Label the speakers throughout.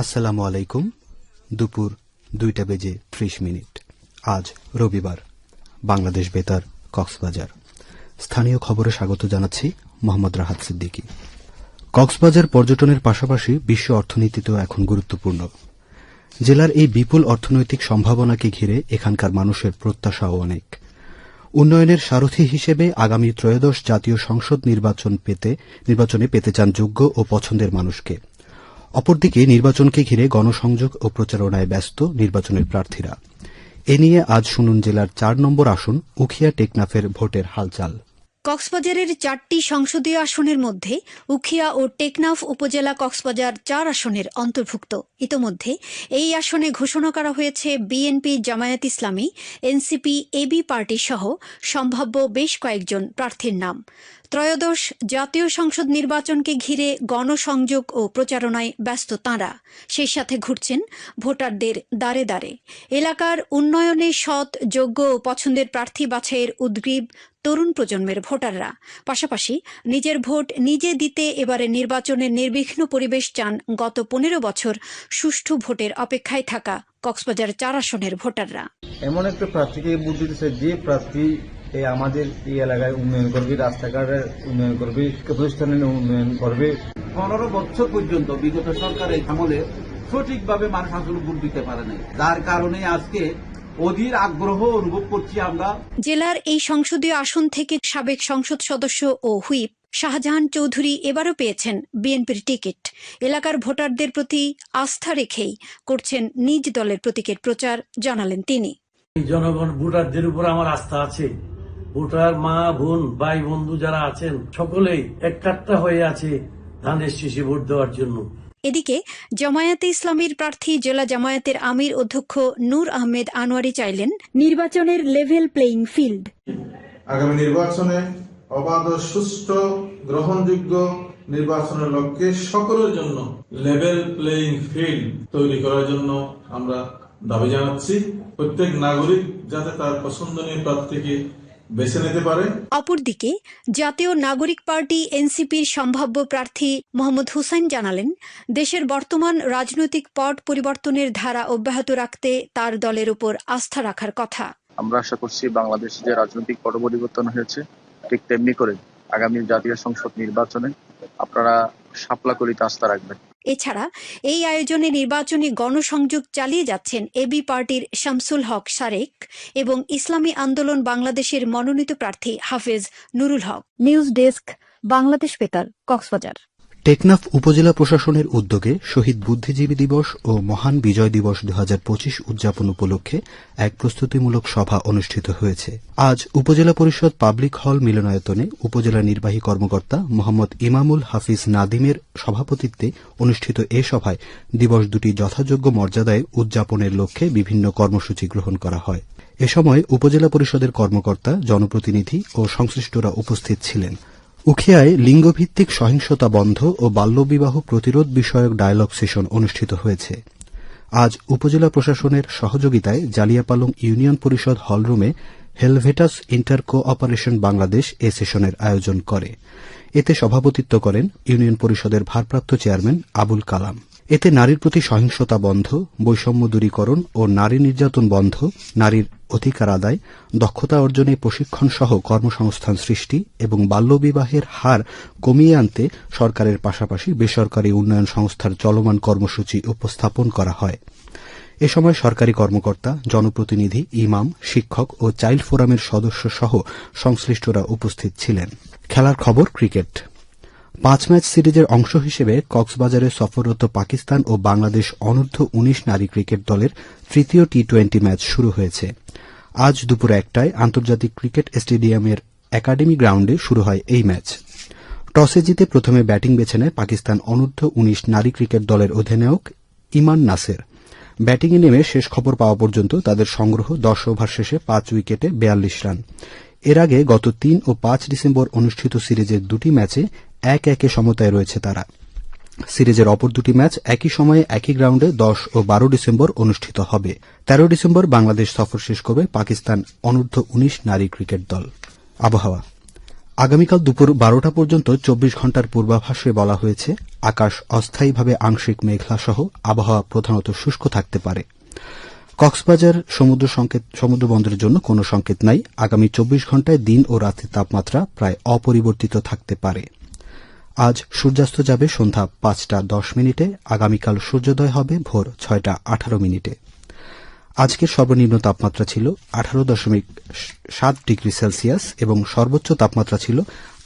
Speaker 1: আসসালামু আলাইকুম। দুপুর দুইটা বেজে ত্রিশ মিনিট। আজ রবিবার, বাংলাদেশ বেতার, কক্সবাজার। স্থানীয় খবরে স্বাগত জানাচ্ছি মোহাম্মদ রাহাত সিদ্দিকী। কক্সবাজার পর্যটনের পাশাপাশি বিশ্ব অর্থনীতিতেও এখন গুরুত্বপূর্ণ। জেলার এই বিপুল অর্থনৈতিক সম্ভাবনাকে ঘিরে এখানকার মানুষের প্রত্যাশাও অনেক। উন্নয়নের সারথী হিসেবে আগামী ত্রয়োদশ জাতীয় সংসদ নির্বাচন পেতে নির্বাচনে পেতে চান যোগ্য ও পছন্দের মানুষকে। অপরদিকে নির্বাচনকে ঘিরে গণসংযোগ ও প্রচারণায় ব্যস্ত নির্বাচনের প্রার্থীরা। এ নিয়ে আজ শুনুন জেলার চার নম্বর আসন উখিয়া টেকনাফের ভোটের হালচাল।
Speaker 2: কক্সবাজারের চারটি সংসদীয় আসনের মধ্যে উখিয়া ও টেকনাফ উপজেলা কক্সবাজার চার আসনের অন্তর্ভুক্ত। ইতোমধ্যে এই আসনে ঘোষণা করা হয়েছে বিএনপি, জামায়াত ইসলামী, এনসিপি, এবি পার্টি সহ সম্ভাব্য বেশ কয়েকজন প্রার্থীর নাম। ত্রয়োদশ জাতীয় সংসদ নির্বাচনকে ঘিরে গণসংযোগ ও প্রচারণায় ব্যস্ত তাঁরা। সেই সাথে ঘুরছেন ভোটারদের দ্বারে দ্বারে। এলাকার উন্নয়নে সৎ, যোগ্য ও পছন্দের প্রার্থী বাছাইয়ের উদ্গ্রীব তরুণ প্রজন্মের ভোটাররা। পাশাপাশি নিজের ভোট নিজে দিতে এবারে নির্বাচনের নির্বিঘ্ন পরিবেশ চান গত পনেরো বছর সুষ্ঠু ভোটের অপেক্ষায় থাকা কক্সবাজার চার আসনের ভোটাররা।
Speaker 3: এমন একটা প্রার্থীকে দিতেছে যে প্রার্থী এই আমাদের এই এলাকায় উন্নয়ন করবে রাস্তাঘাটের উন্নয়ন করবে প্রতিষ্ঠানের উন্নয়ন করবে।
Speaker 4: পনেরো বছর পর্যন্ত বিগত সরকারের আমলে সঠিকভাবে মানুষ আসলে ভোট দিতে পারে নাই। যার কারণে আজকে অধীর আগ্রহ অনুভব করছি আমরা।
Speaker 2: জেলার এই সংসদীয় আসন থেকে সাবেক সংসদ সদস্য ও হুইপ শাহজাহান চৌধুরী এবারও পেয়েছেন বিএনপির টিকিট। এলাকার ভোটারদের প্রতি আস্থা রেখেই করছেন নিজ দলের প্রতীকের প্রচার জানালেন তিনি।
Speaker 5: জনগণ ভোটারদের উপর আমার আস্থা আছে। ভোটার মা বোন ভাই বন্ধু যারা আছেন সকলেই এককাট্টা হয়ে আছে ধানের শীষে ভোট দেওয়ার জন্য।
Speaker 2: এদিকে জামায়াতে ইসলামীর প্রার্থী জেলা জামায়াতের আমির অধ্যক্ষ নূর আহমেদ আনোয়ারি চাইলেন নির্বাচনের লেভেল প্লেইং ফিল্ড
Speaker 6: আগামী নির্বাচনে অবাধ সুষ্ঠু গ্রহণযোগ্য নির্বাচনের লক্ষ্যে সকলের জন্য লেভেল প্লেইং ফিল্ড তৈরি করার জন্য আমরা দাবি জানাচ্ছি। প্রত্যেক নাগরিক যাতে তার পছন্দনীয় প্রার্থীকে বেছে নিতে পারে।
Speaker 2: অপরদিকে জাতীয় নাগরিক পার্টি এনসিপির সম্ভাব্য প্রার্থী মোহাম্মদ হুসাইন জানালেন দেশের বর্তমান রাজনৈতিক পট পরিবর্তনের ধারা অব্যাহত রাখতে তার দলের উপর আস্থা রাখার কথা।
Speaker 7: আমরা আশা করছি বাংলাদেশে যে রাজনৈতিক পট পরিবর্তন হয়েছে ঠিক তেমনি করে আগামী জাতীয় সংসদ নির্বাচনে আপনারা শাপলা কলিতে আস্থা রাখবেন।
Speaker 2: এছাড়া এই আয়োজনে নির্বাচনী গণসংযোগ চালিয়ে যাচ্ছেন এবি পার্টির শামসুল হক সারেক এবং ইসলামী আন্দোলন বাংলাদেশের মনোনীত প্রার্থী হাফেজ নুরুল হক। News desk, Bangladesh Betar, Cox's Bazar.
Speaker 1: Teknaf উপজেলা প্রশাসনের উদ্যোগে শহীদ বুদ্ধিজীবী দিবস ও মহান বিজয় দিবস দু হাজার পঁচিশ উদযাপন উপলক্ষে এক প্রস্তুতিমূলক সভা অনুষ্ঠিত হয়েছে। আজ উপজেলা পরিষদ পাবলিক হল মিলনায়তনে উপজেলা নির্বাহী কর্মকর্তা মোহাম্মদ ইমামুল হাফিজ নাদিমের সভাপতিত্বে অনুষ্ঠিত এ সভায় দিবস দুটি যথাযোগ্য মর্যাদায় উদযাপনের লক্ষ্যে বিভিন্ন কর্মসূচি গ্রহণ করা হয়। এ সময় উপজেলা পরিষদের কর্মকর্তা, জনপ্রতিনিধি ও সংশ্লিষ্টরা উপস্থিত ছিলেন। উখিয়ায় লিঙ্গভিত্তিক সহিংসতা বন্ধ ও বাল্যবিবাহ প্রতিরোধ বিষয়ক ডায়ালগ সেশন অনুষ্ঠিত হয়েছে। আজ উপজেলা প্রশাসনের সহযোগিতায় জালিয়াপালং ইউনিয়ন পরিষদ হলরুমে হেলভেটাস ইন্টার কোঅপারেশন বাংলাদেশ এ সেশনের আয়োজন করে। এতে সভাপতিত্ব করেন ইউনিয়ন পরিষদের ভারপ্রাপ্ত চেয়ারম্যান আবুল কালাম। এতে নারীর প্রতি সহিংসতা বন্ধ, বৈষম্য দূরীকরণ ও নারী নির্যাতন বন্ধ, নারীর অধিকার আদায়, দক্ষতা অর্জনে প্রশিক্ষণ সহ কর্মসংস্থান সৃষ্টি এবং বাল্যবিবাহের হার কমিয়ে আনতে সরকারের পাশাপাশি বেসরকারি উন্নয়ন সংস্থার চলমান কর্মসূচি উপস্থাপন করা হয়। এ সময় সরকারি কর্মকর্তা, জনপ্রতিনিধি, ইমাম, শিক্ষক ও চাইল্ড ফোরামের সদস্য সহ সংশ্লিষ্টরা উপস্থিত ছিলেন। খেলার খবর, ক্রিকেট। পাঁচ ম্যাচ সিরিজের অংশ হিসেবে কক্সবাজারে সফররত পাকিস্তান ও বাংলাদেশ অনূর্ধ্ব উনিশ নারী ক্রিকেট দলের তৃতীয় টি টোয়েন্টি ম্যাচ শুরু হয়েছে। আজ দুপুর একটায় আন্তর্জাতিক ক্রিকেট স্টেডিয়ামের একাডেমি গ্রাউন্ডে শুরু হয় এই ম্যাচ। টসে জিতে প্রথমে ব্যাটিং বেছে নেয় পাকিস্তান অনূর্ধ্ব উনিশ নারী ক্রিকেট দলের অধিনায়ক ইমান নাসের। ব্যাটিংয়ে নেমে শেষ খবর পাওয়া পর্যন্ত তাদের সংগ্রহ দশ ওভার শেষে পাঁচ উইকেটে বেয়াল্লিশ রান। এর আগে গত তিন ও পাঁচ ডিসেম্বর অনুষ্ঠিত সিরিজের দুটি ম্যাচে এক একে সমতায় রয়েছে তারা। সিরিজের অপর দুটি ম্যাচ একই সময়ে একই গ্রাউন্ডে দশ ও বারো ডিসেম্বর অনুষ্ঠিত হবে। তেরো ডিসেম্বর বাংলাদেশ সফর শেষ করবে পাকিস্তান অনূর্ধ্ব উনিশ নারী ক্রিকেট দল। আবহাওয়া। আগামীকাল দুপুর বারোটা পর্যন্ত চব্বিশ ঘণ্টার পূর্বাভাসে বলা হয়েছে, আকাশ অস্থায়ীভাবে আংশিক মেঘলা সহ আবহাওয়া প্রধানত শুষ্ক থাকতে পারে। কক্সবাজার সমুদ্র সংকেত, সমুদ্র বন্দরের জন্য কোনো সংকেত নাই। আগামী চব্বিশ ঘন্টায় দিন ও রাতের তাপমাত্রা প্রায় অপরিবর্তিত থাকতে পারে। আজ সূর্যাস্ত যাবে সন্ধ্যা পাঁচটা দশ মিনিটে, আগামীকাল সূর্যোদয় হবে ভোর ছয়টা আঠারো মিনিটে। আজকের সর্বনিম্ন তাপমাত্রা ছিল আঠারো দশমিক সাত ডিগ্রি সেলসিয়াস এবং সর্বোচ্চ তাপমাত্রা ছিল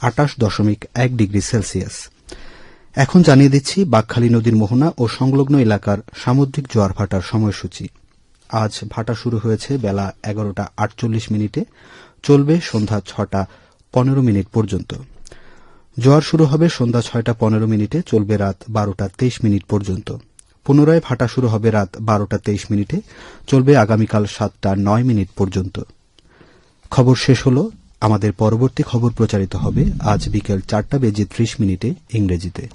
Speaker 1: আটাশ দশমিক এক ডিগ্রি সেলসিয়াস। এখন জানিয়ে দিচ্ছি বাকখালী নদীর মোহনা ও সংলগ্ন এলাকার সামুদ্রিক জোয়ার ভাটার সময়সূচি। আজ ভাটা শুরু হয়েছে বেলা এগারোটা আটচল্লিশ মিনিটে, চলবে সন্ধ্যা ছটা পনেরো মিনিট পর্যন্ত। জোয়ার শুরু হবে সন্ধ্যা ছয়টা পনেরো মিনিটে, চলবে রাত বারোটা তেইশ মিনিট পর্যন্ত। পুনরায় ভাটা শুরু হবে রাত বারোটা তেইশ মিনিটে, চলবে আগামীকাল সাতটা নয় মিনিট পর্যন্ত। খবর শেষ হল, আমাদের পরবর্তী খবর প্রচারিত হবে আজ বিকেল চারটা বেজে ত্রিশ মিনিটে ইংরেজিতে।